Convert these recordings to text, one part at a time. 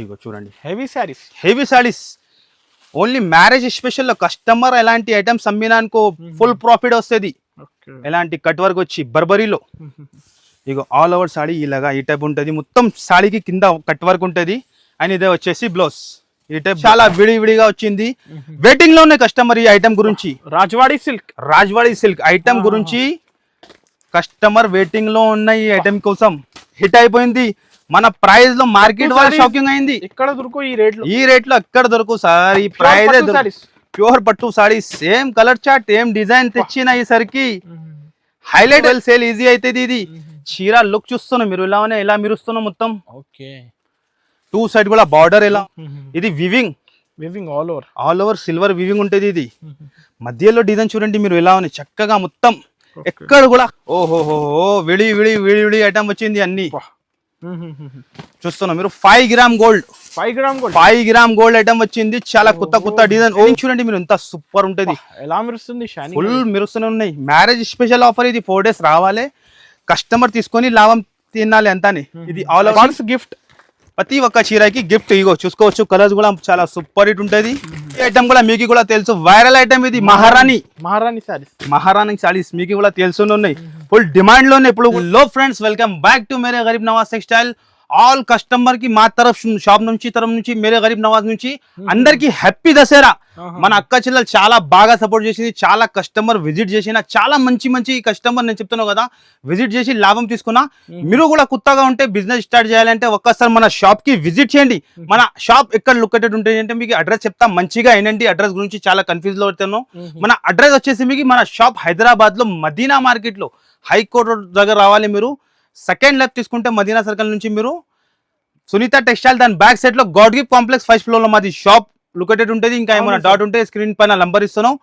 ఇగో చూడండి. Heavy saris heavy saris only marriage special customer ఎలాంటి items అమ్మినానుకో ఫుల్ ప్రాఫిట్ వస్తుంది. ఎలాంటి కట్ వర్క్ వచ్చి బర్బరీలో. ఇగో ఆల్ ఓవర్ సాడీ ఇలాగా ఈ టైప్ ఉంటుంది. మొత్తం సాడీకి కింద కట్ వర్క్ ఉంటుంది. అండ్ ఇదే వచ్చేసి బ్లౌజ్ ఈ టైప్ చాలా విడి విడిగా వచ్చింది. వెయిటింగ్లో ఉన్నాయి కస్టమర్ ఈ ఐటమ్ గురించి. Rajwadi silk Rajwadi silk item Ah. గురించి కస్టమర్ వెయిటింగ్లో ఉన్న ఈ ఐటమ్ కోసం హిట్ అయిపోయింది. మన ప్రైస్లో మార్కెట్ వాళ్ళు. షాకింగ్ అయింది. ఇక్కడ దొరుకు ఈ రేట్లో ఈ రేట్లో ఎక్కడ దొరకు సార్ ఈ ప్రైస్. ప్యూర్ పట్టు సారీ సేమ్ కలర్ చార్ట్ ఏం డిజైన్ తెచ్చిన ఈసరికి హైలైట్ సేల్ ఈజీ అవుతుంది ఇది. చీర లుక్ చూస్తున్నాం మీరు ఇలానే ఇలా మిరుస్తున్నాం మొత్తం. ఓకే. టూ సైడ్ కూడా బార్డర్ ఎలా? ఇది weaving weaving all over all over silver weaving ఉంటుంది ఇది. మధ్యలో డిజైన్ చూడండి మీరు ఎలా ఉంది చక్కగా మొత్తం. ఎక్కడ కూడా ఓహోహో విడి విడి విడి విడి ఐటమ్ వచ్చింది అన్ని. చూస్తున్నాం మీరు five gram gold five gram gold five gram gold item వచ్చింది. చాలా కొత్త కొత్త డిజైన్ చూడండి మీరు ఎంత సూపర్ ఉంటది. ఎలా మెరుస్తుంది ఫుల్ మెరుస్తూనే ఉన్నాయి. మ్యారేజ్ స్పెషల్ ఆఫర్ ఇది ఫోర్ డేస్ రావాలి. కస్టమర్ తీసుకొని లాభం తినాలి అంతాని. ఇది ఆల్ గిఫ్ట్ ప్రతి ఒక్క చీరకి గిఫ్ట్ ఇగో చూసుకోవచ్చు. కలర్స్ కూడా చాలా సూపర్ హిట్ ఉంటది. ఈ ఐటమ్ కూడా మీకు కూడా తెలుసు. వైరల్ ఐటమ్ ఇది మహారాణి మహారాణి శారీస్ మహారాణి సారీస్ మీకు కూడా తెలుసు ఉన్నాయి ఫుల్ డిమాండ్లోనే ఇప్పుడు. లో friends welcome back to Mere Garib Nawaz textile all కస్టమర్కి మా తరఫ్ షాప్ నుంచి తరఫు నుంచి మేరే గరీబ్ నవాజ్ నుంచి అందరికి హ్యాపీ దసరా. మన అక్క చెల్లెలు చాలా బాగా సపోర్ట్ చేసింది చాలా కస్టమర్ విజిట్ చేసిన చాలా మంచి మంచి కస్టమర్ నేను చెప్తున్నాను కదా విజిట్ చేసి లాభం తీసుకున్నా. మీరు కూడా కొత్తగా ఉంటే బిజినెస్ స్టార్ట్ చేయాలంటే ఒక్కసారి మన షాప్కి విజిట్ చేయండి. మన షాప్ ఎక్కడ లొకేటెడ్ ఉంటుంది అంటే మీకు అడ్రస్ చెప్తా మంచిగా అయినండి అడ్రస్ గురించి చాలా కన్ఫ్యూజ్లో అవుతాను మన అడ్రస్ వచ్చేసి మీకు మన షాప్ హైదరాబాద్లో మదీనా మార్కెట్లో హైకోర్ట్ దగ్గర రావాలి మీరు. సెకండ్ లెఫ్ట్ తీసుకుంటే మదీనా సర్కిల్ నుంచి మీరు సునీత టెక్స్టైల్ దాని బ్యాక్ సైడ్లో గాడ్ గిఫ్ట్ కాంప్లెక్స్ ఫస్ట్ ఫ్లోర్లో మాది షాప్ లొకేటెడ్ ఉంటుంది. ఇంకా ఏమైనా డాట్ ఉంటే స్క్రీన్ పైన నంబర్ ఇస్తున్నాం.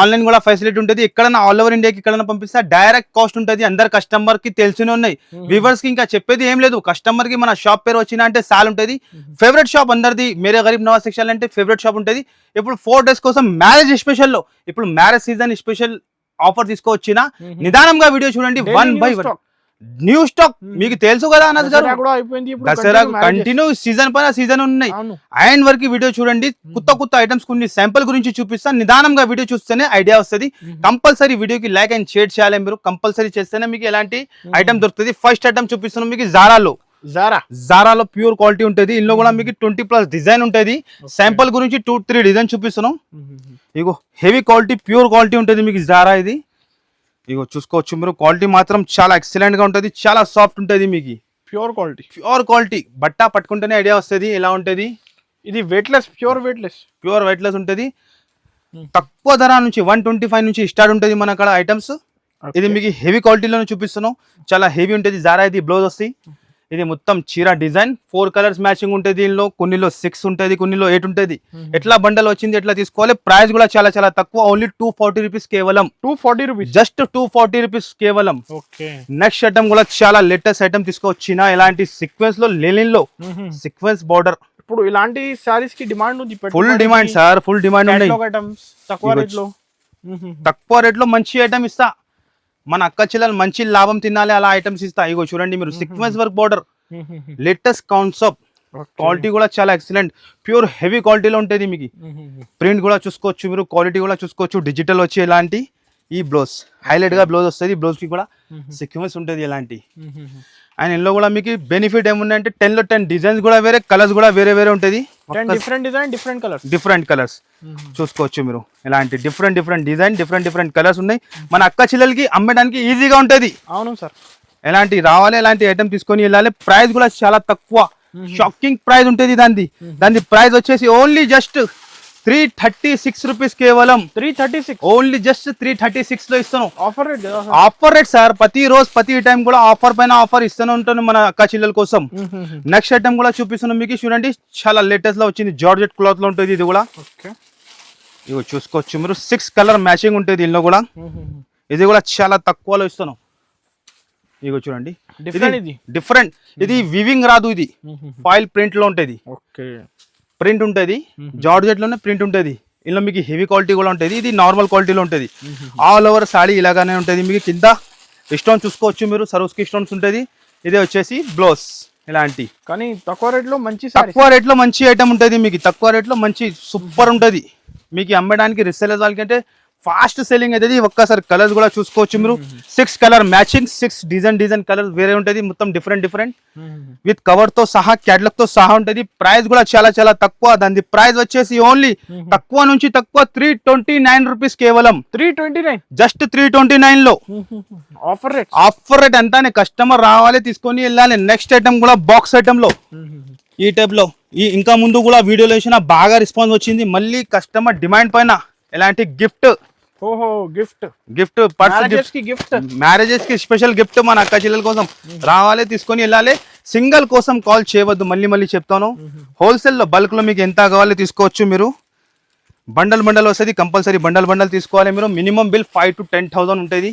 ఆన్లైన్ కూడా ఫెసిలిటీ ఉంటుంది. ఎక్కడైనా ఆల్ ఓవర్ ఇండియాకి ఎక్కడైనా పంపిస్తే డైరెక్ట్ కాస్ట్ ఉంటుంది. అందరు కస్టమర్కి తెలిసినే ఉన్నాయి. వ్యూవర్స్కి ఇంకా చెప్పేది ఏం లేదు. కస్టమర్కి మన షాప్ పేరు వచ్చిన అంటే సాల్ ఉంటుంది. ఫేవరెట్ షాప్ అందరిది. మేరే గరీబ్ నవాజ్ సెక్షన్ అంటే ఫేవరెట్ షాప్ ఉంటుంది. ఇప్పుడు ఫోర్ డేస్ కోసం మ్యారేజ్ స్పెషల్లో ఇప్పుడు మ్యారేజ్ సీజన్ స్పెషల్ ఆఫర్ తీసుకొచ్చిన నిదానంగా వీడియో చూడండి. One by one new stock మీకు తెలుసు కదా అన్నది గారు? దసరా. కంటిన్యూ సీజన్ పైన సీజన్ ఉన్నాయి. ఆయన వరకు వీడియో చూడండి. కొత్త కొత్త ఐటమ్స్ కొన్ని శాంపుల్ గురించి చూపిస్తాను. నిదానంగా వీడియో చూస్తేనే ఐడియా వస్తుంది. కంపల్సరీ వీడియోకి లైక్ అండ్ షేర్ చేయాలి మీరు. కంపల్సరీ చేస్తేనే మీకు ఎలాంటి ఐటమ్ దొరుకుతుంది. ఫస్ట్ ఐటమ్ చూపిస్తున్నాం మీకు జారాలో జారా జారాలో ప్యూర్ క్వాలిటీ ఉంటుంది. ఇందులో కూడా మీకు ట్వంటీ ప్లస్ డిజైన్ ఉంటుంది. శాంపుల్ గురించి టూ త్రీ డిజైన్ చూపిస్తున్నాం. ఇగో హెవీ క్వాలిటీ ప్యూర్ క్వాలిటీ ఉంటుంది మీకు జారా ఇది. ఇగో చూసుకోవచ్చు మీరు. క్వాలిటీ మాత్రం చాలా ఎక్సలెంట్గా ఉంటుంది. చాలా సాఫ్ట్ ఉంటుంది మీకు. ప్యూర్ క్వాలిటీ ప్యూర్ క్వాలిటీ బట్ట పట్టుకుంటేనే ఐడియా వస్తుంది. ఎలా ఉంటుంది? ఇది weightless pure weightless pure weightless ఉంటుంది. తక్కువ ధర నుంచి వన్ ట్వంటీ ఫైవ్ నుంచి స్టార్ట్ ఉంటుంది మన అక్కడ ఐటమ్స్ ఇది మీకు హెవీ క్వాలిటీలో చూపిస్తున్నాం. చాలా హెవీ ఉంటుంది. జారా ఇది బ్లౌజ్ వస్తాయి. ఇది మొత్తం చీర డిజైన్. ఫోర్ కలర్స్ మ్యాచింగ్ ఉంటుంది దీనిలో కొన్నిలో సిక్స్ ఉంటుంది కొన్నిలో ఎయిట్ ఉంటుంది. ఎట్లా బండల్ వచ్చింది ఎట్లా తీసుకోవాలి? ప్రైస్ కూడా చాలా చాలా తక్కువ. ఓన్లీ టూ ఫార్టీ రూపీస్ కేవలం. Two forty rupees just two forty rupees కేవలం. నెక్స్ట్ ఐటమ్ కూడా చాలా లేటెస్ట్ ఐటమ్ తీసుకొచ్చిన ఇలాంటి సీక్వెన్స్లో లెనిన్లో. సీక్వెన్స్ బార్డర్ ఇప్పుడు ఇలాంటి సారీస్కి డిమాండ్ ఉంది full demand sir full demand items తక్కువ ఇవ్వచ్చు. రేట్లో తక్కువ మంచి ఐటమ్ ఇస్తా. మన అక్క చెల్లెలు మంచి లాభం తినాలి అలా ఐటమ్స్ ఇస్తా. ఇగో చూడండి మీరు sequence work border latest concept quality కూడా చాలా ఎక్సలెంట్ ప్యూర్ హెవీ క్వాలిటీలో ఉంటుంది మీకు. ప్రింట్ కూడా చూసుకోవచ్చు మీరు క్వాలిటీ కూడా చూసుకోవచ్చు. డిజిటల్ వచ్చి ఇలాంటి ఈ బ్లౌజ్ హైలైట్గా బ్లౌజ్ వస్తుంది బ్లౌజ్కి కూడా సీక్వెన్స్ ఉంటుంది ఇలాంటి అండ్ ఇందులో కూడా మీకు బెనిఫిట్ ఏముందంటే టెన్లో టెన్ డిజైన్స్ కూడా వేరే కలర్స్ కూడా వేరే వేరే ఉంటుంది. Different design different colours. Different colours. చూసుకోవచ్చు మీరు. ఇలాంటి different different design different different colours ఉన్నాయి. మన అక్క చెల్లెలకి అమ్మడానికి ఈజీగా ఉంటుంది. అవును సార్. ఎలాంటి రావాలి ఎలాంటి ఐటమ్ తీసుకొని వెళ్ళాలి ప్రైస్ కూడా చాలా తక్కువ. షాకింగ్ ప్రైస్ ఉంటుంది దాన్ని దాని ప్రైస్ వచ్చేసి only just three thirty six rupees కేవలం. Three thirty six. Only just three thirty సిక్స్లో ఇస్తాను offer rate offer rate sir ప్రతి రోజు ప్రతి టైం కూడా ఆఫర్ పైన ఆఫర్ ఇస్తూనే ఉంటాను మన అక్క చెల్లెల కోసం. నెక్స్ట్ ఐటమ్ కూడా చూపిస్తున్నాను మీకు. చూడండి చాలా లేటెస్ట్లో వచ్చింది. జార్జెట్ క్లాత్లో ఉంటుంది ఇది కూడా. ఇగో చూసుకోవచ్చు మీరు. సిక్స్ కలర్ మ్యాచింగ్ ఉంటుంది దీనిలో కూడా. ఇది కూడా చాలా తక్కువలో ఇస్తాను ఇగో చూడండి. డిఫరెంట్ ఇది డిఫరెంట్ ఇది వివింగ్ రాదు ఇది. ఫాయిల్ ప్రింట్లో ఉంటుంది. ఓకే. ప్రింట్ ఉంటుంది. జార్జెట్లోనే ప్రింట్ ఉంటుంది. ఇందులో మీకు హెవీ క్వాలిటీ కూడా ఉంటుంది. ఇది నార్మల్ క్వాలిటీలో ఉంటుంది. ఆల్ ఓవర్ సాడీ ఇలాగానే ఉంటుంది. మీకు కింద స్టోన్ చూసుకోవచ్చు మీరు. సరోస్కి స్టోన్స్ ఉంటుంది. ఇది వచ్చేసి బ్లౌజ్ ఇలాంటి. కానీ తక్కువ రేట్లో మంచి తక్కువ రేట్లో మంచి ఐటమ్ ఉంటుంది మీకు. తక్కువ రేట్లో మంచి సూపర్ ఉంటుంది. మీకు అమ్మడానికి రిసెలర్స్ వాళ్ళకంటే ఫాస్ట్ సెల్లింగ్ అవుతుంది ఒక్కసారి కలర్స్ కూడా చూసుకోవచ్చు మీరు. Six colour matching six design design colours వేరే ఉంటుంది. మొత్తం డిఫరెంట్ డిఫరెంట్ విత్ కవర్తో సహా క్యాటలాగ్తో సహా ఉంటుంది. ప్రైస్ కూడా చాలా చాలా తక్కువ. దాని ప్రైస్ వచ్చేసి ఓన్లీ తక్కువ నుంచి తక్కువ త్రీ ట్వంటీ నైన్ రూపీస్ కేవలం three twenty nine just three twenty నైన్లో ఆఫర్ రేట్ ఆఫర్ రేట్ అంతానే కస్టమర్ రావాలి తీసుకొని వెళ్ళాలి. నెక్స్ట్ ఐటమ్ కూడా బాక్స్ ఐటమ్లో. ఈ టైప్లో. ఈ ఇంకా ముందు కూడా వీడియోలో వేసిన బాగా రెస్పాన్స్ వచ్చింది. మళ్ళీ కస్టమర్ డిమాండ్ పైన ఎలాంటి గిఫ్ట్ ఓహో గిఫ్ట్. గిఫ్ట్ పర్స్ మ్యారేజెస్కి గిఫ్ట్. మ్యారేజెస్కి స్పెషల్ గిఫ్ట్ మన అక్క చెల్లెల కోసం. రావాలి తీసుకొని వెళ్ళాలి. సింగిల్ కోసం కాల్ చేయవద్దు మళ్ళీ మళ్ళీ చెప్తాను. హోల్సేల్లో బల్క్లో మీకు ఎంత కావాలి తీసుకోవచ్చు మీరు? బండల్ బండల్ వస్తుంది కంపల్సరీ బండల్ బండల్ తీసుకోవాలి మీరు. Minimum bill five to ten thousand ఉంటుంది.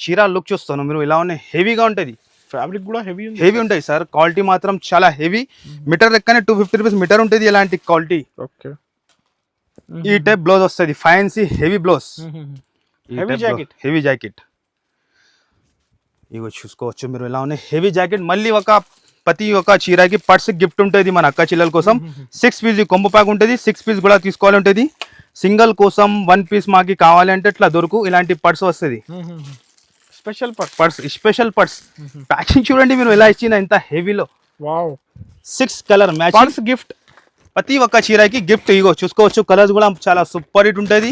చీర లుక్ చూస్తాను మీరు ఇలా ఉన్నాయి. హెవీగా ఉంటుంది. ఫ్యాబ్రిక్ కూడా హెవీ ఉంది. హెవీ ఉంటాయి సార్ క్వాలిటీ మాత్రం చాలా హెవీ మీటర్ లెక్కనే టూ ఫిఫ్టీ రూపీస్ మీటర్ ఉంటుంది ఇలాంటి క్వాలిటీ ఓకే ఈ టైప్ బ్లౌజ్ వస్తుంది. Fancy heavy blouse Heavy jacket. Heavy jacket ఇగో చూసుకోవచ్చు మీరు ఎలా ఉన్నాయి. హెవీ జాకెట్ మళ్ళీ ఒక ప్రతి ఒక చీరకి పర్స్ గిఫ్ట్ ఉంటుంది మన అక్క చెల్లెల కోసం. సిక్స్ పీస్ కొంబు ప్యాక్ ఉంటుంది. సిక్స్ పీస్ కూడా తీసుకోవాలి ఉంటుంది. సింగిల్ కోసం వన్ పీస్ మాకి కావాలి అంటే ఇట్లా దొరుకు. ఇలాంటి పర్స్ వస్తుంది. Special purse purse special purse packing చూడండి మీరు ఎలా ఇచ్చిన ఇంత హెవీలో six colour match purse gift ప్రతి ఒక్క చీరకి గిఫ్ట్ ఇగో చూసుకోవచ్చు. కలర్స్ కూడా చాలా సూపర్ హిట్ ఉంటుంది.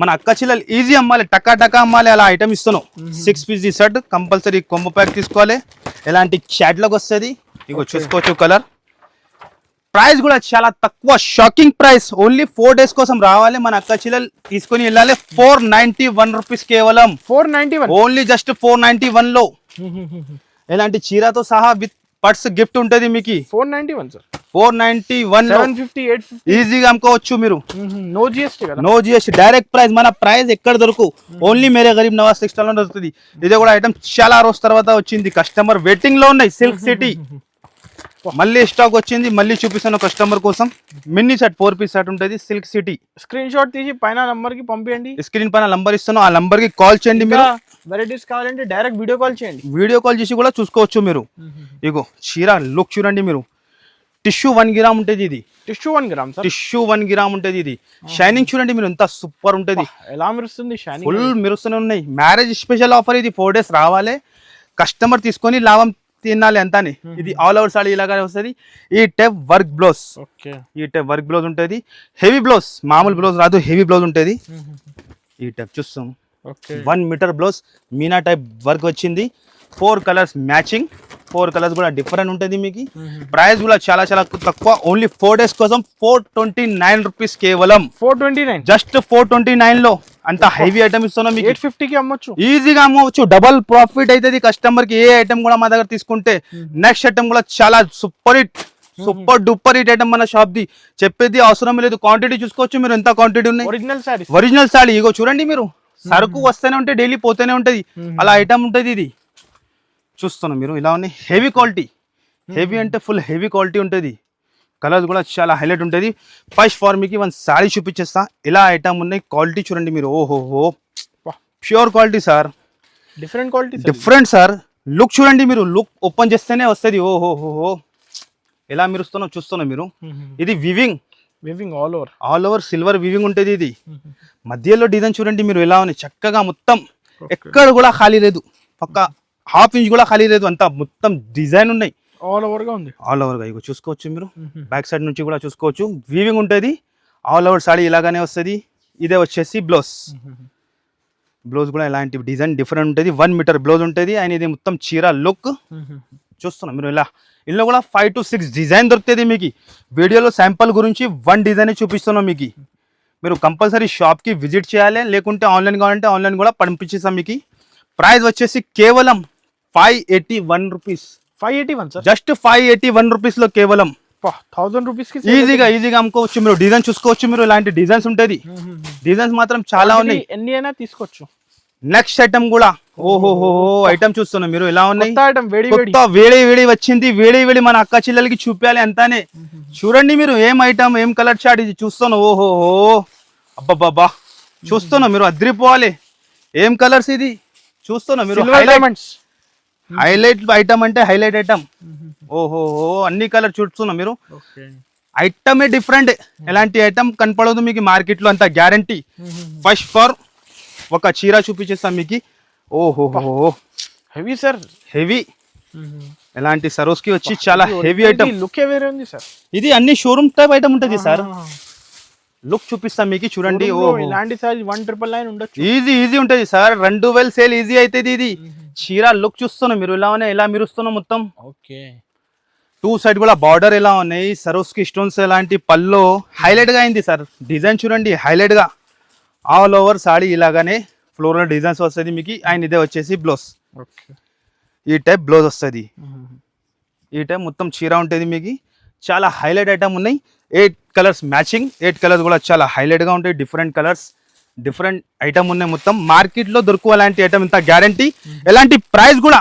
మన అక్క చిల్లలు ఈజీ అమ్మాలి టకా టకా అమ్మాలి అలా ఐటమ్ ఇస్తున్నాం. సిక్స్ పీస్ ది షర్ట్ కంపల్సరీ కొమ్మ ప్యాక్ తీసుకోవాలి. ఎలాంటి షాట్లోకి వస్తుంది? ఇగో చూసుకోవచ్చు కలర్ ప్రైస్ కూడా చాలా తక్కువ shocking price only four days కోసం రావాలి. మన అక్క చిల్లలు తీసుకొని వెళ్ళాలి. ఫోర్ నైన్టీ వన్ రూపీస్ కేవలం. Four ninety only just four ninety వన్లో. ఎలాంటి చీరతో సహా విత్ పర్స్ గిఫ్ట్ ఉంటుంది మీకు? Four ninety one sir four ninety one fifty eight ఈజీగా అమ్ముకోవచ్చు మీరు. No GST no GST direct price మన ప్రైస్ ఎక్కడ దొరకు? ఓన్లీ మేరే గరీబ్ నవాజ్ టెక్స్టైల్లో దొరుకుతుంది. ఇది కూడా ఐటమ్ చాలా రోజు తర్వాత వచ్చింది. కస్టమర్ వెయిటింగ్లో ఉన్నాయి సిల్క్ సిటీ మళ్ళీ స్టాక్ వచ్చింది మళ్ళీ చూపిస్తాను కస్టమర్ కోసం. Mini set four piece set ఉంటుంది సిల్క్ సిటీ స్క్రీన్ షాట్ తీసి పైన నంబర్కి పంపించండి స్క్రీన్ పైన నంబర్ ఇస్తాను. ఆ నంబర్కి కాల్ చేయండి మీరు. వెరైటీస్ కావాలంటే డైరెక్ట్ వీడియో కాల్ చేయండి. వీడియో కాల్ చేసి కూడా చూసుకోవచ్చు మీరు. ఇగో చీర లుక్ చూడండి మీరు. టిష్యూ వన్ గ్రామ్ ఉంటుంది ఇది. Tissue one gram tissue one gram ఉంటుంది ఇది. షైనింగ్ చూడండి మీరు ఎంత సూపర్ ఉంటుంది. ఎలా మెరుస్తుంది షైనింగ్ ఫుల్ మెరుస్తూనే ఉన్నాయి. మ్యారేజ్ స్పెషల్ ఆఫర్ ఇది ఫోర్ డేస్ రావాలి. కస్టమర్ తీసుకొని లాభం తినాలి అంతానే. ఇది ఆల్ ఓవర్ సాడీ ఇలాగానే వస్తుంది. ఈ టైప్ వర్క్ బ్లౌజ్ ఓకే. ఈ టైప్ వర్క్ బ్లౌజ్ ఉంటుంది. హెవీ బ్లౌజ్ మామూలు బ్లౌజ్ రాదు హెవీ బ్లౌజ్ ఉంటుంది. ఈ టైప్ చూస్తాం. One metre blouse Meena type work వచ్చింది. Four colours matching four colours కూడా డిఫరెంట్ ఉంటుంది మీకు. ప్రైస్ కూడా చాలా చాలా తక్కువ. ఓన్లీ ఫోర్ డేస్ కోసం ఫోర్ ట్వంటీ నైన్ రూపీస్ కేవలం. Four twenty nine just four twenty నైన్లో. అంత హెవీ ఐటమ్ ఇస్తున్నాం మీకు. ఎయిట్ ఫిఫ్టీకి అమ్మొచ్చు. ఈజీగా అమ్మవచ్చు. డబల్ ప్రాఫిట్ అవుతుంది కస్టమర్కి. ఏ ఐటమ్ కూడా మా దగ్గర తీసుకుంటే నెక్స్ట్ ఐటమ్ కూడా చాలా super hit super duper hit item మన షాప్ ది. చెప్పేది అవసరం లేదు. క్వాంటిటీ చూసుకోవచ్చు మీరు. ఎంత క్వాంటిటీ ఉన్నాయి? ఒరిజినల్ సారీస్ ఒరిజినల్ సాడీ ఇగో చూడండి మీరు. సరుకు వస్తూనే ఉంటే డైలీ పోతూనే ఉంటది. అలా ఐటమ్ ఉంటది ఇది. చూస్తున్నాం మీరు ఇలా ఉన్నాయి. హెవీ క్వాలిటీ హెవీ అంటే ఫుల్ హెవీ క్వాలిటీ ఉంటుంది. కలర్స్ కూడా చాలా హైలైట్ ఉంటుంది. ఫస్ట్ ఫార్ మీకు వన్ సారీ చూపించేస్తా. ఇలా ఐటమ్ ఉన్నాయి. క్వాలిటీ చూడండి మీరు. ఓహోహో. Pure quality sir different quality different sir look చూడండి మీరు. లుక్ ఓపెన్ చేస్తేనే వస్తుంది. ఓహోహో. ఎలా మెరుస్తున్నా చూస్తున్నా మీరు. ఇది weaving weaving all over all over silver weaving ఉంటుంది ఇది. మధ్యలో డిజైన్ చూడండి మీరు ఎలా ఉంది చక్కగా మొత్తం ఎక్కడ కూడా ఖాళీ లేదు. పక్క హాఫ్ ఇంచ్ కూడా ఖాళీ లేదు. అంతా మొత్తం డిజైన్ ఉన్నాయి. ఆల్ ఓవర్గా ఉంది. ఆల్ ఓవర్గా ఇగో చూసుకోవచ్చు మీరు. బ్యాక్ సైడ్ నుంచి కూడా చూసుకోవచ్చు. వీవింగ్ ఉంటుంది. ఆల్ ఓవర్ సాడీ ఇలాగానే వస్తుంది. ఇదే వచ్చేసి బ్లౌజ్ బ్లౌజ్ కూడా ఇలాంటి డిజైన్ డిఫరెంట్ ఉంటుంది. వన్ మీటర్ బ్లౌజ్ ఉంటుంది. అండ్ ఇది మొత్తం చీర లుక్ చూస్తున్నాం. మీరు ఇలా ఇందులో కూడా ఫైవ్ టు సిక్స్ డిజైన్ దొరుకుతుంది మీకు. వీడియోలో శాంపుల్ గురించి వన్ డిజైన్ చూపిస్తున్నాం మీకు. మీరు కంపల్సరీ షాప్కి విజిట్ చేయాలి లేకుంటే ఆన్లైన్ కావాలంటే ఆన్లైన్ కూడా పంపించేస్తాం మీకు. ప్రైస్ వచ్చేసి కేవలం five eighty one rupees five eighty one sir just five eighty one రూపీస్లో కేవలం థౌసండ్ రూపీస్ ఈజీగా ఈజీగా అమ్ముకోవచ్చు మీరు డిజైన్ చూసుకోవచ్చు మీరు ఇలాంటి డిజైన్స్ ఉంటుంది డిజైన్స్ మాత్రం చాలా ఉన్నాయి. ఎన్ని అయినా తీసుకోవచ్చు. నెక్స్ట్ ఐటమ్ కూడా. ఓహోహో ఐటమ్ చూస్తున్నాం. మీరు ఎలా ఉన్నాయి? కొత్త వేడి వేడి. వచ్చింది. వేడి వేడి మన అక్క చెల్లెలకి చూపించాలి అంతానే. చూడండి మీరు ఏం ఐటమ్ ఏం కలర్ షాట్ ఇది చూస్తాను ఓహోహో. అబ్బబ్బబ్బా. చూస్తున్నా మీరు అద్రిపోవాలి. ఏం కలర్స్ ఇది? చూస్తున్నా మీరు హైలైట్ ఐటమ్ అంటే హైలైట్ ఐటమ్ ఓహో అన్ని కలర్ చూస్తున్నా మీరు. ఐటమే డిఫరెంట్ ఎలాంటి ఐటమ్ కనపడదు మీకు మార్కెట్లో అంత గ్యారంటీ ఫస్ట్ ఫర్ ఒక చీర చూపించేస్తాం మీకు. ఓహో హెవీ సార్ హెవీ ఎలాంటి సరోస్కి వచ్చి చాలా హెవీ ఐటమ్ లుక్ వేరే ఉంది సార్ ఇది అన్ని షోరూమ్ టైప్ ఐటమ్ ఉంటుంది సార్ లుక్ చూపిస్తాం మీకు చూడండి. ఓ ఇలాంటి సైజ్ వన్ ట్రిపుల్ నైన్ ఉండొచ్చు. ఈజీ ఈజీ ఉంటుంది సార్ రెండు వేలు సేల్ ఈజీ అవుతుంది ఇది. చీర లుక్ చూస్తున్నాం మీరు ఇలానే ఎలా మెరుస్తున్నాం మొత్తం. ఓకే టూ సైడ్ కూడా బార్డర్ ఎలా ఉన్నాయి సరోస్కి స్టోన్స్ ఎలాంటి పల్లో. హైలైట్గా అయింది సార్ డిజైన్ చూడండి హైలైట్గా. ఆల్ ఓవర్ సాడీ ఇలాగానే ఫ్లోరల్ డిజైన్స్ వస్తుంది మీకు. అండ్ ఇదే వచ్చేసి బ్లౌజ్. ఓకే. ఈ టైప్ బ్లౌజ్ వస్తుంది. ఈ టైప్ మొత్తం చీర ఉంటుంది మీకు. చాలా హైలైట్ ఐటమ్ ఉన్నాయి. Eight colours matching. Eight colours కూడా చాలా highlight గా ఉంటాయి. డిఫరెంట్ కలర్స్ డిఫరెంట్ ఐటమ్ ఉన్నాయి మొత్తం. మార్కెట్లో దొరుకు అలాంటి ఐటమ్ ఇంత గ్యారంటీ. ఎలాంటి ప్రైస్ కూడా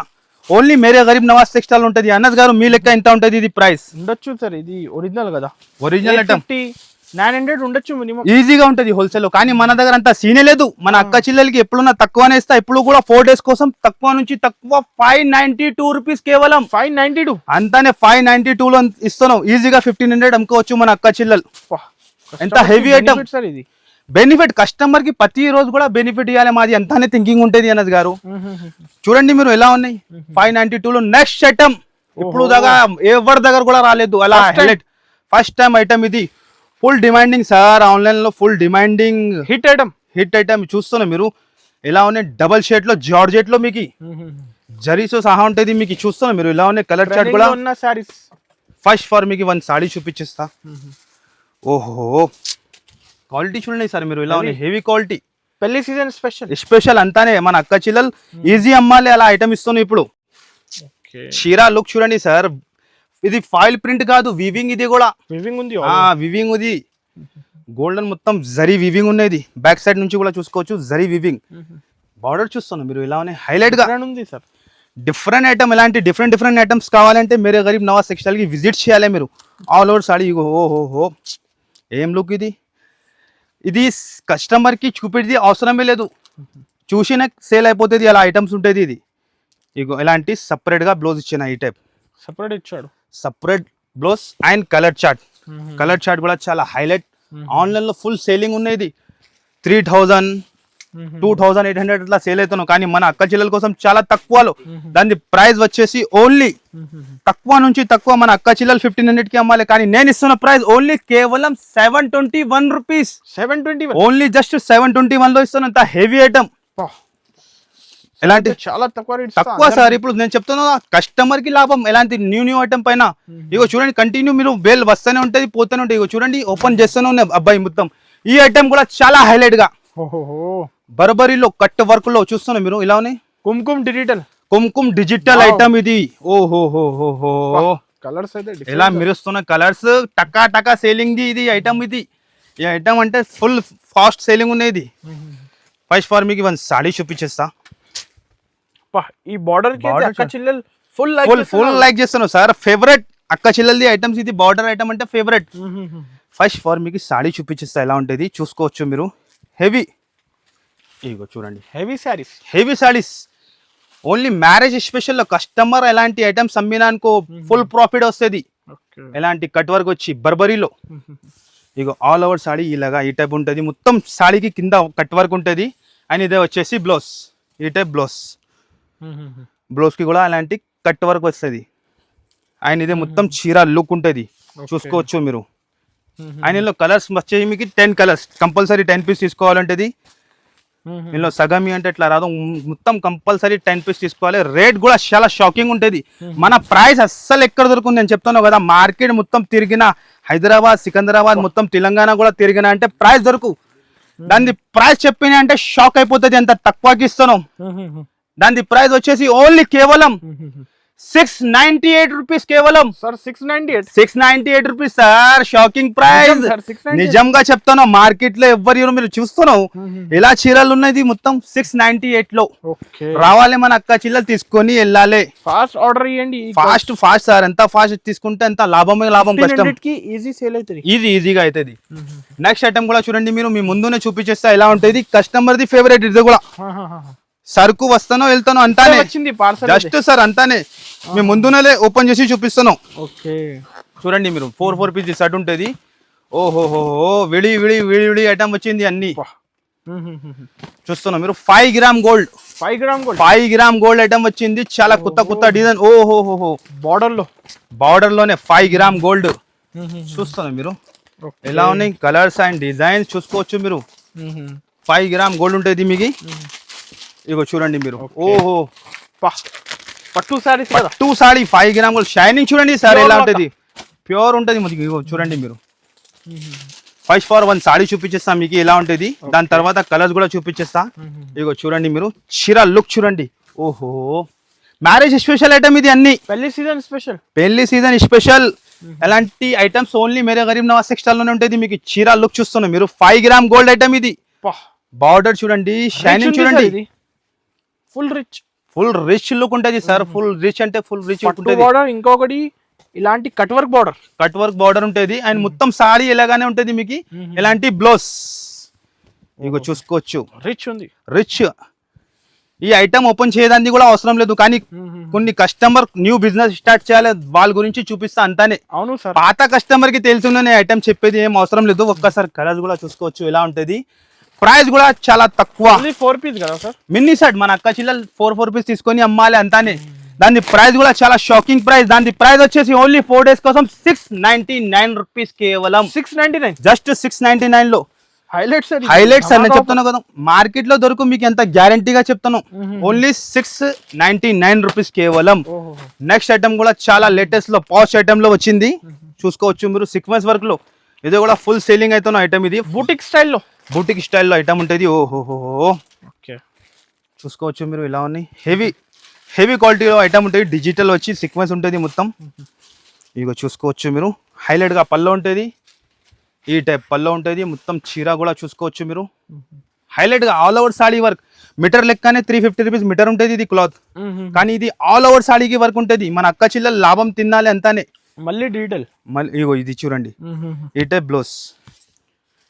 ఓన్లీ మేరే గరీబ్ నవాజ్ టెక్స్టైల్ ఉంటుంది. అన్నద్ గారు మీ లెక్క ఎంత ఉంటుంది ఇది ప్రైస్? ఉండొచ్చు సార్ ఇది ఒరిజినల్ కదా. Original item. నైన్ హండ్రెడ్ ఉండొచ్చు మినిమం. ఈజీగా ఉంటుంది హోల్సేల్లో కానీ మన దగ్గర అంత సీనే లేదు. మన అక్క చెల్లెలకి ఎప్పుడున్నా తక్కువనే ఇస్తా ఇప్పుడు కూడా ఫోర్ డేస్ కోసం తక్కువ నుంచి తక్కువ ఫైవ్ నైన్టీ టూ రూపీస్ కేవలం. ఫైవ్ నైన్టీ టూ అంతానే ఫైవ్ నైన్టీ టూ లో ఇస్తున్నాం. ఈజీగా ఫిఫ్టీన్ హండ్రెడ్ అమ్ముకోవచ్చు మన అక్క చెల్లెలు. ఎంత heavy item. సార్ ఇది. బెనిఫిట్ కస్టమర్కి ప్రతి రోజు కూడా బెనిఫిట్ ఇవ్వాలి మాది. ఎంతనే థింకింగ్ ఉంటుంది అన్నది గారు. చూడండి మీరు ఎలా ఉన్నాయి. ఫైవ్ నైన్టీ టూ లో నెక్స్ట్ ఐటమ్ ఇప్పుడు దాకా ఎవరి దగ్గర కూడా రాలేదు. అలా ఫస్ట్ టైం ఐటమ్ ఇది. ఫుల్ డిమాండింగ్ సార్ ఆన్లైన్లో full demanding hit item hit item చూస్తున్నా మీరు. ఎలా ఉన్నాయి? డబల్ షేడ్లో జార్జెట్లో మీకు. జరీసో సహా ఉంటుంది మీకు. చూస్తున్నా మీరు. ఇలా ఉన్నాయి? కలర్ చార్ట్ కూడా? ఉన్న సారీస్ ఫస్ట్ ఫర్ మీకు వన్ సాడీ చూపించేస్తా. ఓహో. క్వాలిటీ చూడండి సార్ మీరు. ఇలా ఉన్నాయి? హెవీ క్వాలిటీ పెళ్ళి సీజన్ స్పెషల్ స్పెషల్ అంతానే మన అక్క చిల్లలు. ఈజీ అమ్మాలి అలా ఐటమ్ ఇస్తున్నాం ఇప్పుడు. చీర లుక్ చూడండి సార్. ఇది ఫాయిల్ ప్రింట్ కాదు వివింగ్ ఇది కూడా. వివింగ్ ఉంది వివింగ్ ఇది గోల్డెన్ మొత్తం జరీ వివింగ్ ఉన్నది. బ్యాక్ సైడ్ నుంచి కూడా చూసుకోవచ్చు జరీ వివింగ్ బార్డర్ చూస్తున్నాం మీరు ఇలా ఉన్నాయి. హైలైట్గా. ఉంది సార్ డిఫరెంట్ ఐటమ్ ఇలాంటి డిఫరెంట్ డిఫరెంట్ ఐటమ్స్ కావాలంటే మీరే గరీబ్ నవాజ్ టెక్స్టైల్కి విజిట్ చేయాలి మీరు. ఆల్ ఓవర్ సాడీ ఇగో ఓ హో హో ఏం లుక్ ఇది? ఇది కస్టమర్కి చూపెడిది అవసరమే లేదు. చూసిన సేల్ అయిపోతుంది అలా ఐటమ్స్ ఉంటుంది ఇది. ఇగో ఇలాంటి separate గా బ్లౌజ్ ఇచ్చిన ఈ టైప్ సపరేట్ ఇచ్చాడు. Separate blouse and colour chart. Colour chart కూడా చాలా హైలైట్. ఆన్లైన్లో ఫుల్ సేలింగ్ ఉన్నది three thousand two thousand eight hundred అట్లా సేల్ అవుతున్నాం. కానీ మన అక్క చెల్లెల కోసం చాలా తక్కువలో. దాని ప్రైస్ వచ్చేసి ఓన్లీ తక్కువ నుంచి తక్కువ మన అక్క చెల్లెలు ఫిఫ్టీన్ హండ్రెడ్కి అమ్మాలి. కానీ నేను ఇస్తున్న ప్రైస్ ఓన్లీ కేవలం seven twenty one rupees. Seven twenty only just seven twenty వన్లో ఇస్తున్న అంత హెవీ ఐటమ్. ఎలాంటి చాలా తక్కువ తక్కువ సార్ ఇప్పుడు నేను చెప్తున్నా కస్టమర్కి లాభం ఎలాంటి న్యూ న్యూ ఐటమ్ పైన. ఇగో చూడండి కంటిన్యూ మీరు బేల్ వస్తూనే ఉంటది పోతూనే ఉంటాయి ఇగో చూడండి ఓపెన్ చేస్తూనే ఉన్నాయి అబ్బాయి మొత్తం. ఈ ఐటమ్ కూడా చాలా హైలైట్గా. బర్బరీలో కట్ వర్క్లో చూస్తున్నా మీరు ఇలా ఉన్నాయి? Kumkum digital kumkum digital. Item ఇది. ఓహో హో హో హో కలర్స్ అయితే. ఎలా మెరుస్తున్న కలర్స్ టకా టకా సేలింగ్ ది ఇది ఐటమ్ ఇది. ఈ ఐటమ్ అంటే ఫుల్ ఫాస్ట్ సేలింగ్ ఉన్నది ఫస్ట్ ఫార్ మీకు వన్ సాడీ చూపించేస్తా. ఈ బార్డర్ అక్క చిల్లెలు ఫుల్ ఫుల్ ఫుల్ లైక్ చేస్తున్నాను సార్ ఫేవరెట్ అక్క చెల్లెల్ది ఐటమ్స్ ఇది బార్డర్ ఐటమ్ అంటే ఫేవరెట్ ఫస్ట్ ఫార్ మీకు సాడీ చూపించేస్తా ఎలా ఉంటుంది? చూసుకోవచ్చు మీరు. హెవీ ఇగో చూడండి. Heavy saris heavy saris only marriage స్పెషల్లో customer ఎలాంటి ఐటమ్స్ అమ్మినానుకో ఫుల్ ప్రాఫిట్ వస్తుంది. ఎలాంటి కట్ వర్క్ వచ్చి బర్బరీలో. ఇగో ఆల్ ఓవర్ సాడీ ఇలాగా ఈ టైప్ ఉంటుంది. మొత్తం సాడీకి కింద కట్ వర్క్ ఉంటుంది. అండ్ ఇదే వచ్చేసి బ్లౌజ్ ఈ టైప్ బ్లౌజ్ బ్లౌజ్కి కూడా అలాంటి కట్ వర్క్ వస్తుంది. అండ్ ఇదే మొత్తం చీర లుక్ ఉంటుంది. చూసుకోవచ్చు మీరు. ఇందులో కలర్స్ వచ్చేసి మీకు ten colours. Compulsory ten piece తీసుకోవాలంటే ఇది ఇందులో సగం అంటే ఇట్లా రాదు. మొత్తం కంపల్సరీ టెన్ పీస్ తీసుకోవాలి. రేట్ కూడా చాలా షాకింగ్ ఉంటుంది. మన ప్రైస్ అస్సలు ఎక్కడ దొరుకుతుంది నేను చెప్తాను కదా. మార్కెట్ మొత్తం తిరిగిన హైదరాబాద్ సికింద్రాబాద్ మొత్తం తెలంగాణ కూడా తిరిగిన అంటే ప్రైస్ దొరుకు. దాని ప్రైస్ చెప్పిన అంటే షాక్ అయిపోతుంది. ఎంత తక్కువకి ఇస్తాను దాని ప్రైస్ వచ్చేసి ఓన్లీ కేవలం సిక్స్ నైన్టీ ఎయిట్ రూపీస్ కేవలం. Sir six ninety eight. Six ninety eight rupees sir. Shocking price నిజం sir, 698. నిజంగా చెప్తాను మార్కెట్లో ఎవ్వరు మీరు చూస్తున్నావు. ఎలా చీరలు ఉన్నది మొత్తం సిక్స్ నైన్టీ ఎయిట్లో రావాలి మన అక్క చీరలు తీసుకొని వెళ్ళాలి. ఫాస్ట్ ఆర్డర్ ఇవ్వండి ఫాస్ట్ ఫాస్ట్ సార్. ఎంత ఫాస్ట్ తీసుకుంటే ఎంత లాభమే లాభం కష్టం. ఈజీ సేల్ అవుతుంది. ఈజీ ఈజీగా అవుతుంది. నెక్స్ట్ ఐటమ్ కూడా చూడండి మీరు మీ ముందునే చూపించేస్తా ఎలా ఉంటుంది. కస్టమర్ ది ఫేవరెట్ ఇది కూడా. సరుకు వస్తానో వెళ్తానో అంతానే. వచ్చింది పార్సల్ జస్ట్ సార్ అంతానే. మేము ముందునే ఓపెన్ చేసి చూపిస్తున్నాం. ఓకే. చూడండి మీరు ఫోర్ ఫోర్ పీస్ షర్ట్ ఉంటుంది. ఓహోహో విడి విడి విడి విడి ఐటమ్ వచ్చింది అన్ని. చూస్తున్నాం మీరు five gram gold five gram gold five gram gold item వచ్చింది. చాలా కొత్త కొత్త డిజైన్ ఓహోహోహో. బార్డర్లో బార్డర్లోనే ఫైవ్ గ్రామ్ గోల్డ్ చూస్తున్నాం మీరు. ఎలా ఉన్నాయి? కలర్స్ అండ్ డిజైన్స్ చూసుకోవచ్చు మీరు. ఫైవ్ గ్రామ్ గోల్డ్ ఉంటుంది మీకు. ఇగో చూడండి మీరు. ఓహో. పట్టు సారీస్ కదా two sari five gram gold shining చూడండి సార్ ఎలా. ఉంటుంది? ప్యూర్ ఉంటుంది మనకి ఇగో చూడండి మీరు. ఫస్ట్ ఫార్ వన్ సాడీ చూపించేస్తా మీకు ఎలా ఉంటుంది? దాని తర్వాత కలర్స్ కూడా చూపించేస్తా. ఇగో చూడండి మీరు. చీర లుక్ చూడండి. ఓహో. మ్యారేజ్ స్పెషల్ ఐటమ్ ఇది అన్ని. పెళ్ళి సీజన్ స్పెషల్ పెళ్ళి సీజన్ స్పెషల్ ఎలాంటి ఐటమ్స్ ఓన్లీ మేరే గరీబ్ నవాజ్ టెక్స్టైల్లోనే ఉంటుంది. మీకు చీర లుక్ చూస్తున్నాం మీరు. ఫైవ్ గ్రామ్ గోల్డ్ ఐటమ్ ఇది. బార్డర్ చూడండి. షైనింగ్ చూడండి. Full rich. Full rich look ఉంటుంది సార్ ఫుల్ రిచ్ అంటే ఫుల్ రిచ్ బార్డర్ ఇంకొకటి ఇలాంటి cut work border cut work border ఉంటుంది. అండ్ మొత్తం సాడీ ఎలాగానే ఉంటుంది మీకు? ఎలాంటి బ్లౌజ్ ఇగో చూసుకోవచ్చు. రిచ్ ఉంది. రిచ్ ఈ ఐటమ్ ఓపెన్ చేయడానికి కూడా అవసరం లేదు. కానీ కొన్ని కస్టమర్ న్యూ బిజినెస్ స్టార్ట్ చేయాలి. వాళ్ళ గురించి చూపిస్తా అంతానే. అవును సార్. పాత కస్టమర్కి తెలుసునే ఐటమ్ చెప్పేది ఏం అవసరం లేదు. ఒక్కసారి కలర్స్ కూడా చూసుకోవచ్చు. ఎలా ఉంటది? ప్రైస్ కూడా చాలా తక్కువ. ఫోర్ పీస్ కదా సార్? మినీ సెట్ మన అక్క చిల్లలు ఫోర్ ఫోర్ పీస్ తీసుకొని అమ్మాలి అంతానే. దాని ప్రైస్ కూడా చాలా షాకింగ్ ప్రైస్. దాని ప్రైస్ వచ్చేసి ఓన్లీ ఫోర్ డేస్ కోసం సిక్స్ నైన్టీ నైన్ రూపీస్ కేవలం. Six ninety nine? Just six ninety నైన్లో. హైలైట్ సార్ హైలైట్స్ అని చెప్తున్నా కదా. మార్కెట్లో దొరకు మీకు ఎంత గ్యారంటీగా చెప్తాను. Only six ninety nine rupees కేవలం. నెక్స్ట్ ఐటమ్ కూడా చాలా లేటెస్ట్లో పాష్ ఐటమ్లో వచ్చింది. చూసుకోవచ్చు మీరు సిక్వెన్స్ వర్క్లో. ఇది కూడా ఫుల్ సేలింగ్ అవుతున్న ఐటమ్ ఇది. బూటిక్ స్టైల్లో బూటిక్ స్టైల్లో ఐటమ్ ఉంటుంది. ఓహోహో ఓకే. చూసుకోవచ్చు మీరు ఇలా ఉన్నాయి. హెవీ హెవీ క్వాలిటీలో ఐటమ్ ఉంటుంది. డిజిటల్ వచ్చి సీక్వెన్స్ ఉంటుంది మొత్తం. ఇగో చూసుకోవచ్చు మీరు. హైలైట్గా పల్లో ఉంటుంది. ఈ టైప్ పల్లో ఉంటుంది. మొత్తం చీర కూడా చూసుకోవచ్చు మీరు. హైలైట్గా all over sari work metre లెక్కనే త్రీ ఫిఫ్టీ రూపీస్ మీటర్ ఉంటుంది ఇది క్లాత్ కానీ ఇది ఆల్ ఓవర్ సాడీకి వర్క్ ఉంటుంది. మన అక్క చిల్లలు లాభం తినాలి అంతానే. మళ్ళీ డీటెయిల్ మళ్ళీ ఇగో ఇది చూడండి. ఈ టైప్ బ్లౌజ్.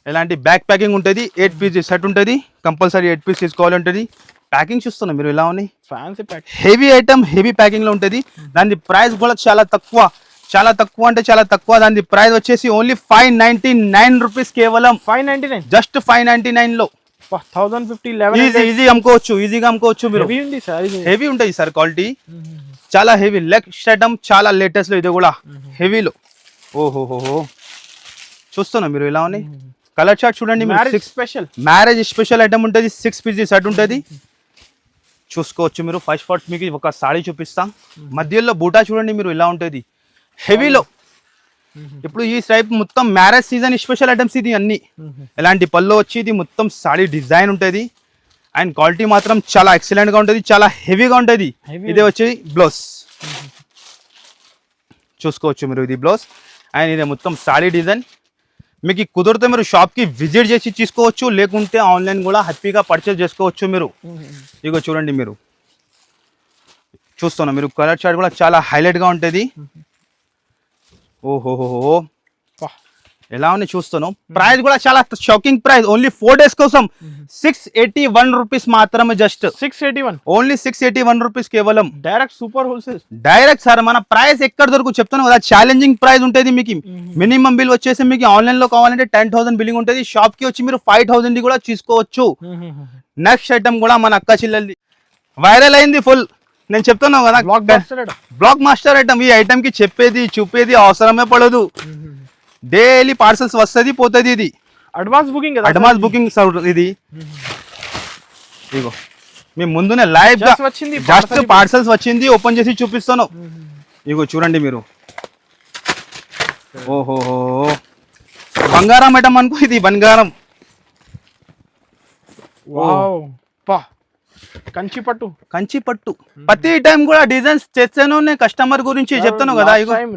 ఎలాంటి బ్యాక్ ప్యాకింగ్ ఉంటుంది ఎయిట్ పీస్ సెట్ ఉంటుంది కంపల్సరీ ఎయిట్ పీస్ తీసుకోవాలి ఉంటుంది. ప్యాకింగ్ చూస్తున్నా మీరు ఎలా ఉన్నాయి? Fancy pack heavy item heavy ప్యాకింగ్లో ఉంటుంది. దాని ప్రైస్ కూడా చాలా తక్కువ చాలా తక్కువ అంటే చాలా తక్కువ. దాని ప్రైస్ వచ్చేసి only five ninety nine rupees కేవలం. Five ninety nine just five ninety నైన్లో. థౌసండ్ ఫిఫ్టీ ఈజీ అమ్ముకోవచ్చు ఈజీగా అమ్ముకోవచ్చు మీరు. హెవీ ఉంటుంది సార్ క్వాలిటీ చాలా హెవీ నెక్స్ట్ ఐటమ్ చాలా లేటెస్ట్లో ఇది కూడా హెవీలో ఓహోహోహో. చూస్తున్నా మీరు ఎలా ఉన్నాయి? కలర్ చార్ట్ చూడండి six special marriage special item ఉంటుంది. సిక్స్ పీస్ సెట్ ఉంటుంది. చూసుకోవచ్చు మీరు. ఫస్ట్ ఫస్ట్ మీకు ఒక సాడీ చూపిస్తాం. మధ్యలో బూటా చూడండి మీరు ఇలా ఉంటుంది. హెవీలో ఇప్పుడు ఈ టైప్ మొత్తం మ్యారేజ్ సీజన్ స్పెషల్ ఐటమ్స్ ఇది అన్ని. ఎలాంటి పళ్ళు వచ్చి ఇది మొత్తం సాడీ డిజైన్ ఉంటుంది. అండ్ క్వాలిటీ మాత్రం చాలా ఎక్సలెంట్గా ఉంటుంది చాలా హెవీగా ఉంటుంది. ఇది వచ్చి బ్లౌజ్ చూసుకోవచ్చు మీరు ఇది బ్లౌజ్ అండ్ ఇది మొత్తం సాడీ డిజైన్ మీకు కుదిరితే మీరు షాప్కి విజిట్ చేసి తీసుకోవచ్చు లేకుంటే ఆన్లైన్ కూడా హ్యాపీగా పర్చేస్ చేసుకోవచ్చు మీరు. ఇగో చూడండి మీరు. చూస్తున్నా మీరు కలర్ చార్ట్ కూడా చాలా హైలైట్గా ఉంటుంది. ఓహోహో ఎలా ఉంది చూస్తాను ప్రైస్ కూడా చాలా shocking price only four days కోసం సిక్స్ ఎయిటీ వన్ రూపీస్ మాత్రమే just. Six eighty one. Only six eighty one rupees కేవలం. Direct super wholesale. Direct sir మన ప్రైస్ ఎక్కడ దొరకు? చెప్తాను కదా ఛాలెంజింగ్ ప్రైస్ ఉంటుంది మీకు. మినిమం బిల్ వచ్చేసి మీకు ఆన్లైన్లో కావాలంటే టెన్ థౌసండ్ బిల్లింగ్ ఉంటుంది. షాప్కి వచ్చి మీరు ఫైవ్ థౌసండ్ కూడా తీసుకోవచ్చు. నెక్స్ట్ ఐటమ్ కూడా మన అక్క చిల్లల్ది. వైరల్ అయింది ఫుల్ నేను చెప్తున్నాను కదా బ్లాక్ మాస్టర్ ఐటమ్ ఈ ఐటమ్కి చెప్పేది చూపేది అవసరమే పడదు. డైలీ పార్సల్స్ వస్తుంది పోతుంది ఇది. అడ్వాన్స్ బుకింగ్ అడ్వాన్స్ బుకింగ్ ఇది? ఇగో మీ ముందునే లైవ్గా వచ్చింది, జస్ట్ పార్సల్స్ వచ్చింది ఓపెన్ చేసి చూపిస్తాను. ఇగో చూడండి మీరు. ఓహో బంగారం ఐటమ్ అనుకో ఇది బంగారం. కంచి పట్టు కంచి పట్టు ప్రతి టైం కూడా డిజైన్స్ చేస్తాను కస్టమర్ గురించి చెప్తాను కదా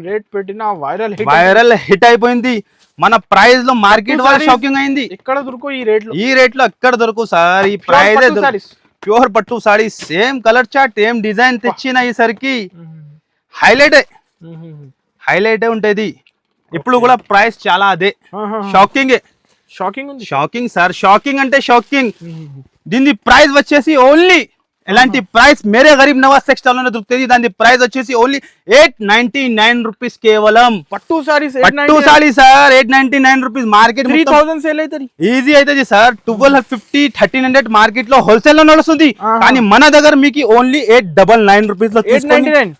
రేట్ పెట్టిన వైరల్ వైరల్ హిట్ అయిపోయింది. మన ప్రైస్లో మార్కెట్ వాళ్ళు. షాకింగ్ అయింది. ఎక్కడ దొరుకు ఈ రేట్లో? ఈ రేట్లో ఎక్కడ దొరకు సార్? ఈ ప్రైస్. ప్యూర్ పట్టు సారీ సేమ్ కలర్ చార్ట్ ఏం డిజైన్ తెచ్చిన ఈసరికి హైలైట్ హైలైట్ ఉంటది ఇప్పుడు కూడా ప్రైస్ చాలా అదే. Shocking shocking shocking sir shocking అంటే షాకింగ్ దీని ప్రైస్ వచ్చేసి ఓన్లీ ఇలాంటి ప్రైస్ మేరే గరీబ్ నవాజ్ టెక్స్టైల్లోనే దొరుకుతుంది. దాని ప్రైస్ వచ్చేసి only eight ninety nine rupees కేవలం. పట్టు సారీస్ పట్టు sari sir eight ninety nine rupees market three thousand sale అవుతుంది ఈజీ అవుతుంది sir. Twelve fifty thirteen hundred మార్కెట్లో హోల్సేల్లో నడుస్తుంది. కానీ మన దగ్గర మీకు ఓన్లీ ఎయిట్ డబల్ నైన్ రూపీస్లో ఎయిట్ నైన్టీ నైన్.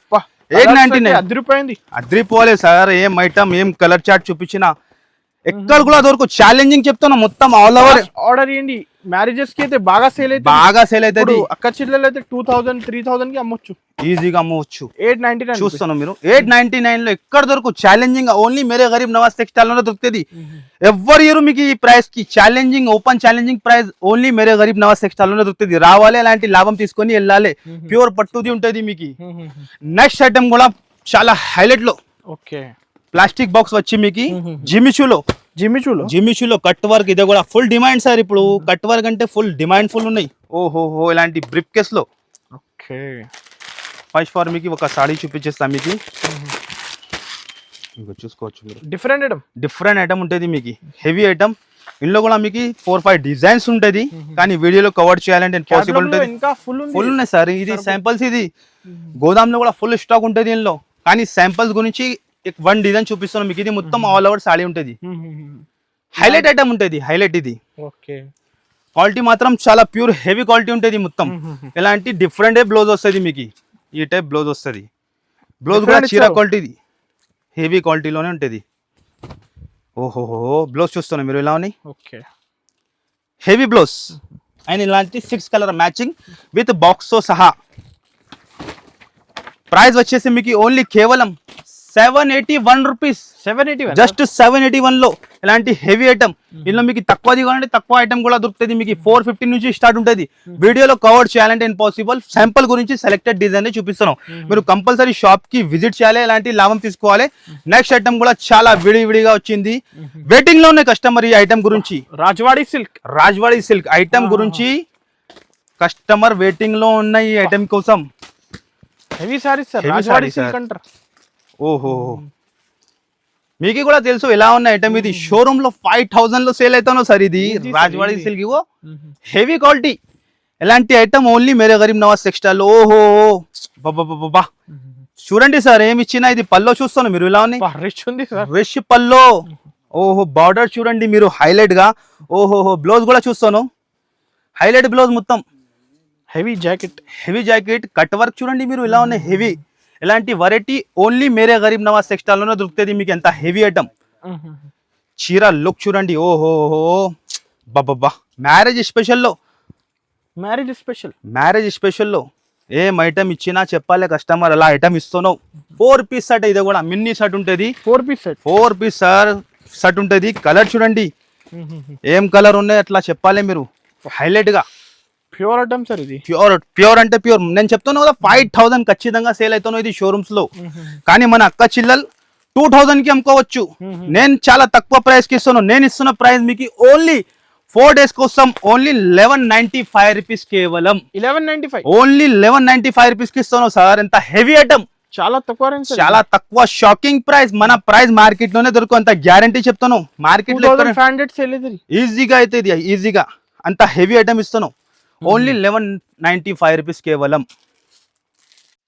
899. అదిరిపోయింది. అద్రిపోలే సార్. ఏం ఐటమ్ ఏం కలర్ చార్ట్ చూపించిన. ఎక్కడ కూడా దొరకు ఛాలెంజింగ్ చెప్తున్నా. మొత్తం ఆల్ ఓవర్ ఆర్డర్ చేయండి మ్యారేజెస్కి అయితే బాగా సేల్ అవుతుంది బాగా సేల్ అవుతుంది అక్క చెల్లెలు అయితే టూ థౌసండ్ త్రీ థౌసండ్కి అమ్మొచ్చు. ఈజీగా అమ్మవచ్చు. ఎయిట్ నైన్టీ నైన్ చూస్తాను మీరు. ఎయిట్ నైన్టీ నైన్లో ఎక్కడ దొరకు ఛాలెంజింగ్ ఓన్లీ మేరే గరీబ్ నవాజ్ టెక్స్టైల్లోనే దొరుకుతుంది. ఎవరి ఇయర్ మీకు ఈ ప్రైస్కి. Challenging open challenging price only Mere Garib Nawaz టెక్స్టైల్లోనే దొరుకుతుంది. రావాలి అలాంటి లాభం తీసుకొని వెళ్ళాలి. ప్యూర్ పట్టుది ఉంటుంది మీకు. నెక్స్ట్ ఐటమ్ కూడా చాలా హైలైట్లో ఓకే. ప్లాస్టిక్ బాక్స్ వచ్చి మీకు జిమిచూలో జిమిచూలో కట్ వర్క్ ఇదే కూడా. ఫుల్ డిమాండ్ సార్ ఇప్పుడు. కట్ వర్క్ అంటే ఫుల్ డిమాండ్ ఫుల్ ఉన్నాయి. ఓహోహో ఇలాంటి బ్రిప్ కేస్లో? ఓకే. ఫస్ట్ ఫార్ మీకు ఒక సాడీ చూపించేస్తా మీకు. ఇంకా చూసుకోవచ్చు మీరు. డిఫరెంట్ ఐటమ్ డిఫరెంట్ ఐటమ్ ఉంటుంది మీకు. హెవీ ఐటమ్ ఇందులో కూడా మీకు ఫోర్ ఫైవ్ డిజైన్స్ ఉంటుంది. కానీ వీడియోలో కవర్ చేయాలంటే పాసిబుల్ ఉంటుంది. ఇంకా ఫుల్ ఫుల్ ఉన్నాయి సార్ ఇది శాంపిల్స్ ఇది. గోదాంలో కూడా ఫుల్ స్టాక్ ఉంటుంది ఇందులో. కానీ శాంపిల్స్ గురించి వన్ డిజైన్ చూపిస్తున్నాను. మీకు ఇది మొత్తం ఆల్ ఓవర్ సాడీ ఉంటుంది. హైలైట్ ఐటమ్ ఉంటుంది. హైలైట్ ఇది. ఓకే క్వాలిటీ మాత్రం చాలా ప్యూర్ హెవీ క్వాలిటీ ఉంటుంది మొత్తం. ఇలాంటి డిఫరెంట్ బ్లౌజ్ వస్తుంది మీకు. ఈ టైప్ బ్లౌజ్ వస్తుంది. బ్లౌజ్ కూడా చీర. క్వాలిటీది హెవీ క్వాలిటీలోనే ఉంటుంది. ఓహోహో బ్లౌజ్ చూస్తున్నాను మీరు. ఎలా ఉన్నాయి? ఓకే హెవీ బ్లౌజ్ అండ్ ఇలాంటి సిక్స్ కలర్ మ్యాచింగ్ విత్ బాక్స్తో సహా. ప్రైస్ వచ్చేసి మీకు ఓన్లీ కేవలం seven eighty one rupees seven eighty just seven eighty వన్లో ఇలాంటి హెవీ ఐటమ్ ఇందులో మీకు తక్కువది కావాలంటే తక్కువ ఐటమ్ కూడా దొరుకుతుంది. మీకు ఫోర్ ఫిఫ్టీ నుంచి స్టార్ట్ ఉంటుంది. వీడియోలో కవర్ చేయాలంటే ఇంపాసిబుల్ శాంపుల్ గురించి సెలెక్టెడ్ డిజైన్ చూపిస్తున్నాం. మీరు కంపల్సరీ షాప్కి విజిట్ చేయాలి ఇలాంటి లాభం తీసుకోవాలి. నెక్స్ట్ ఐటమ్ కూడా చాలా విడివిడిగా వచ్చింది. వెయిటింగ్లో ఉన్నాయి కస్టమర్ ఈ ఐటమ్ గురించి. Rajwadi silk. Rajwadi silk item గురించి కస్టమర్ వెయిటింగ్లో ఉన్న ఈ ఐటమ్ కోసం. Heavy saris sir Rajwadi silk. అంటారు. ఓహో. మీకు కూడా తెలుసు ఎలా ఉన్న ఐటమ్ ఇది షోరూమ్లో ఫైవ్ థౌసండ్లో సేల్ అవుతానో సార్ ఇది. రాజ్వాడి. సిల్క్ ఇవో హెవీ క్వాలిటీ ఎలాంటి item only Mere Garib Nawaz textile ఓహో. బాబా చూడండి సార్ ఏమి ఇచ్చినా ఇది పల్లో చూస్తాను. మీరు ఇలా ఉన్నాయి? రిచ్ ఉంది సార్. రిష్ పల్లో. ఓహో బార్డర్ చూడండి మీరు హైలైట్గా. ఓహోహో బ్లౌజ్ కూడా చూస్తాను. హైలైట్ బ్లౌజ్ మొత్తం. Heavy jacket heavy jacket cut work చూడండి మీరు ఇలా ఉన్నాయి. హెవీ ఇలాంటి వెరైటీ ఓన్లీ మేరే గరీబ్ నవాజ్ టెక్స్టైల్లోనే దొరుకుతుంది మీకు ఎంత హెవీ ఐటమ్ చీర లుక్ చూడండి ఓహోహో బాబా మ్యారేజ్ స్పెషల్లో మ్యారేజ్ స్పెషల్ మ్యారేజ్ స్పెషల్లో ఏం ఐటమ్ ఇచ్చినా చెప్పాలి కస్టమర్ అలా ఐటమ్ ఇస్తున్నావు? ఫోర్ పీస్ షర్ట్ ఇది కూడా మిన్నీ షర్ట్ ఉంటుంది. Four piece set four piece sir shirt ఉంటుంది. కలర్ చూడండి. ఏం కలర్ ఉన్నాయి అట్లా చెప్పాలి మీరు. హైలైట్గా. ప్యూర్ ఐటమ్ సార్ ఇది. ప్యూర్ ప్యూర్ అంటే ప్యూర్. నేను చెప్తాను కదా ఫైవ్ థౌసండ్ ఖచ్చితంగా సేల్ అవుతాను ఇది షోరూమ్స్లో. కానీ మన అక్క చిల్లలు టూ థౌసండ్కి అమ్ముకోవచ్చు. నేను చాలా తక్కువ ప్రైస్కి ఇస్తాను నేను ఇస్తున్న ప్రైస్ మీకు ఓన్లీ ఫోర్ డేస్ కోసం only eleven ninety five rupees కేవలం. Eleven ninety five only eleven ninety five రూపీస్కి ఇస్తాను సార్. ఎంత హెవీ ఐటమ్ చాలా తక్కువ చాలా తక్కువ షాకింగ్ ప్రైస్ మన ప్రైస్ మార్కెట్లోనే దొరుకు అంత గ్యారంటీ చెప్తాను. మార్కెట్లో ఈజీగా అయితే ఇది ఈజీగా అంత హెవీ ఐటమ్ ఇస్తాను only eleven ninety five rupees కేవలం.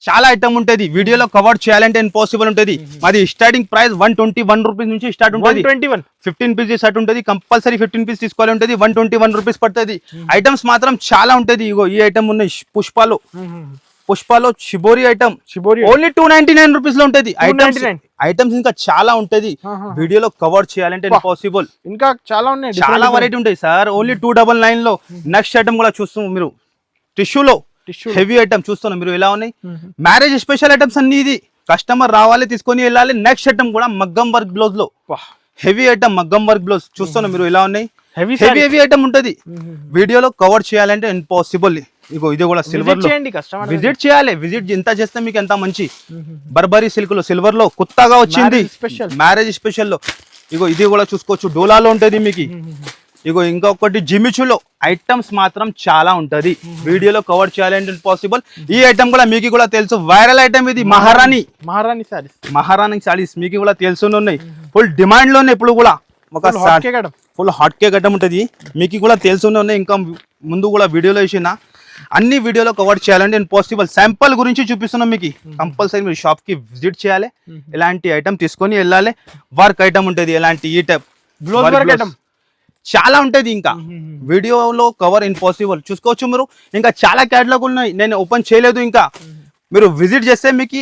చాలా ఐటమ్ ఉంటుంది. వీడియోలో కవర్ చేయాలంటే ఇంపాసిబుల్ ఉంటుంది. మాది starting price one twenty one rupees నుంచి స్టార్ట్ ఉంటుంది. Twenty one fifteen piece shirt ఉంటుంది. కంపల్సరీ ఫిఫ్టీన్ పీస్ తీసుకోవాలి ఉంటుంది. వన్ ట్వంటీ వన్ రూపీస్ పడుతుంది ఐటమ్స్ మాత్రం చాలా ఉంటుంది. ఇగో ఈ ఐటమ్ ఉన్నాయి. పుష్పాలు. పుష్పాలో shibori item only two ninety nine రూపీస్లో ఉంటుంది. ఐటమ్స్ 299. ఐటమ్స్ ఇంకా చాలా ఉంటది. వీడియోలో కవర్ చేయాలంటే. ఇంపాసిబుల్ ఇంకా చాలా ఉన్నాయి చాలా వెరైటీ ఉంటాయి సార్. ఓన్లీ టూ డబల్ నైన్లో నెక్స్ట్ ఐటమ్ కూడా చూస్తాం మీరు. టిష్యూలో. హెవీ ఐటమ్ చూస్తున్నాం మీరు. ఎలా ఉన్నాయి? మ్యారేజ్ స్పెషల్ ఐటమ్స్ అన్ని ఇది. కస్టమర్ రావాలి తీసుకొని వెళ్ళాలి. నెక్స్ట్ ఐటమ్ కూడా మగ్గం వర్క్ బ్లౌజ్లో. హెవీ ఐటమ్ మగ్గం వర్క్ బ్లౌజ్ చూస్తున్నాం మీరు ఎలా ఉన్నాయి? హెవీ హెవీ హెవీ ఐటమ్ ఉంటది. వీడియోలో కవర్ చేయాలంటే ఇంపాసిబుల్ ఇగో ఇది కూడా సిల్వర్ విజిట్ చేయాలి. విజిట్ ఎంత చేస్తే మీకు ఎంత మంచి. బర్బరీ సిల్క్లో సిల్వర్లో కొత్తగా వచ్చింది. special. మ్యారేజ్ స్పెషల్లో ఇగో ఇది కూడా చూసుకోవచ్చు. డోలాలో ఉంటది మీకు. ఇగో ఇంకొకటి జిమిచులో. ఐటమ్స్ మాత్రం చాలా ఉంటది. వీడియోలో కవర్ చేయాలంటే పాసిబుల్ ఈ ఐటమ్ కూడా మీకు కూడా తెలుసు. వైరల్ ఐటమ్ ఇది మహారాణి మహారాణి సారీస్ మహారాణి సారీస్ మీకు కూడా తెలుసు ఉన్నాయి. ఫుల్ డిమాండ్లోనే ఇప్పుడు కూడా. ఒక ఫుల్ హాట్ కేక్ ఐటమ్ ఉంటుంది. మీకు కూడా తెలుసునే ఉన్నాయి. ఇంకా ముందు కూడా వీడియోలో వేసిన. అన్ని వీడియోలో కవర్ చేయాలంటే నేను పాసిబుల్ శాంపుల్ గురించి చూపిస్తున్నాం మీకు. కంపల్సరీ మీరు షాప్కి విజిట్ చేయాలి ఎలాంటి ఐటమ్ తీసుకొని వెళ్ళాలి. వర్క్ ఐటమ్ ఉంటుంది. ఎలాంటి ఈ టైప్. చాలా ఉంటది ఇంకా. వీడియోలో కవర్ ఇంపాసిబుల్ చూసుకోవచ్చు మీరు. ఇంకా చాలా క్యాటలాగ్ ఉన్నాయి. నేను ఓపెన్ చేయలేదు ఇంకా. మీరు విజిట్ చేస్తే మీకు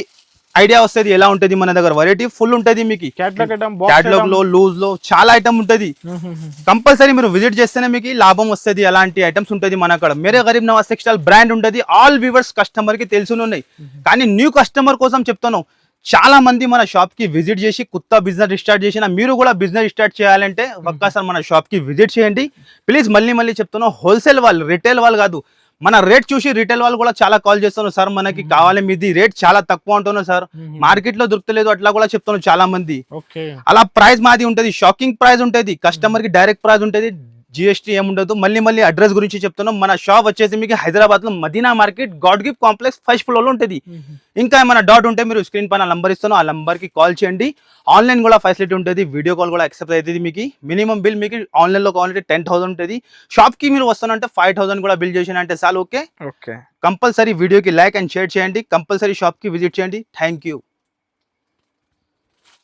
ఐడియా వస్తుంది ఎలా ఉంటది మన దగ్గర? వెరైటీ ఫుల్ ఉంటది మీకు. క్యాటలాగ్. లో లూజ్లో చాలా ఐటమ్ ఉంటది. కంపల్సరీ మీరు విజిట్ చేస్తేనే మీకు లాభం వస్తుంది అలాంటి ఐటమ్స్ ఉంటుంది మన అక్కడ మేరే గరీబ్ నవాజ్ టెక్స్టైల్ బ్రాండ్ ఉంటుంది ఆల్ వ్యూవర్స్ కస్టమర్కి తెలిసి ఉన్నాయి. కానీ న్యూ కస్టమర్ కోసం చెప్తాను చాలా మంది మన షాప్కి విజిట్ చేసి కొత్త బిజినెస్ స్టార్ట్ చేసిన మీరు కూడా బిజినెస్ స్టార్ట్ చేయాలంటే ఒక్కసారి మన షాప్కి విజిట్ చేయండి. ప్లీజ్ మళ్ళీ మళ్ళీ చెప్తున్నాం హోల్సేల్ వాళ్ళు రిటైల్ వాళ్ళు కాదు మన రేట్ చూసి రిటైల్ వాళ్ళు కూడా చాలా కాల్ చేస్తున్నారు. సార్ మనకి కావాలి మీది రేట్ చాలా తక్కువ అంటున్నారు సార్. మార్కెట్లో దొరకలేదు అట్లా కూడా చెప్తున్నారు చాలా మంది అలా ప్రైస్ మాది ఉంటది షాకింగ్ ప్రైస్ ఉంటది కస్టమర్కి డైరెక్ట్ ప్రైస్ ఉంటది జిఎస్టీ ఏముండదు. మళ్ళీ మళ్ళీ అడ్రస్ గురించి చెప్తున్నాం. మన షాప్ వచ్చేసి మీకు హైదరాబాద్లో Madina market god gift complex first ఫ్లోర్లో ఉంటుంది. ఇంకా ఏమైనా డౌట్ ఉంటే మీరు స్క్రీన్ పైన నంబర్ ఇస్తాను. ఆ నంబర్కి కాల్ చేయండి. ఆన్లైన్ కూడా ఫెసిలిటీ ఉంటుంది. వీడియో కాల్ కూడా యాక్సెప్ట్ అవుతుంది మీకు. మినిమం బిల్ మీకు ఆన్లైన్లో కావాలంటే టెన్ థౌసండ్ ఉంటుంది. షాప్కి మీరు వస్తానంటే ఫైవ్ థౌసండ్ కూడా బిల్ చేసిన అంటే చాలు ఓకే ఓకే కంపల్సరీ వీడియోకి లైక్ అండ్ షేర్ చేయండి. కంపల్సరీ షాప్కి విజిట్ చేయండి. Thank you